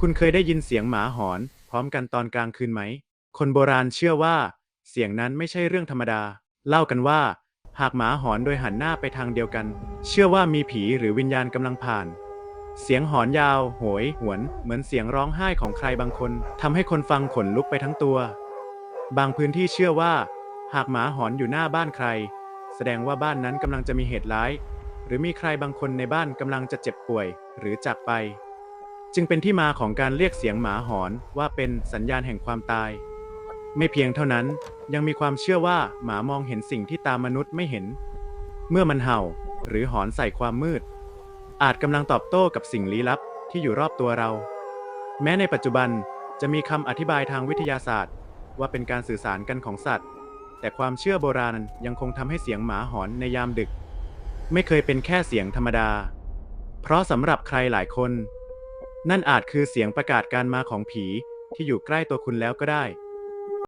คุณเคยได้ยินเสียงหมาหอน พร้อมกันตอนกลางคืนไหม คนโบราณเชื่อว่า เสียงนั้นไม่ใช่เรื่องธรรมดา เล่ากันว่า หากหมาหอนโดยหันหน้าไปทางเดียวกัน เชื่อว่ามีผีหรือวิญญาณกำลังผ่าน เสียงหอนยาว โหย หวน เหมือนเสียงร้องไห้ของใครบางคนทำให้คนฟังขนลุกไปทั้งตัว บางพื้นที่เชื่อว่า หากหมาหอนอยู่หน้าบ้านใคร แสดงว่าบ้านนั้นกำลังจะมีเหตุร้าย หรือมีใครบางคนในบ้านกำลังจะเจ็บป่วย หรือจากไป จึงเป็นที่มาของการเรียกเสียงหมาหอนว่าเป็นสัญญาณแห่งความตาย ไม่เพียงเท่านั้นยังมีความเชื่อว่าหมามองเห็นสิ่งที่ตามนุษย์ไม่เห็น เมื่อมันเห่าหรือหอนใส่ความมืด อาจกำลังตอบโต้กับสิ่งลี้ลับที่อยู่รอบตัวเรา แม้ในปัจจุบันจะมีคำอธิบายทางวิทยาศาสตร์ ว่าเป็นการสื่อสารกันของสัตว์ แต่ความเชื่อโบราณยังคงทำให้เสียงหมาหอนในยามดึก ไม่เคยเป็นแค่เสียงธรรมดา เพราะสำหรับใครหลายคน นั่นอาจคือเสียงประกาศการมาของผีที่อยู่ใกล้ตัวคุณแล้วก็ได้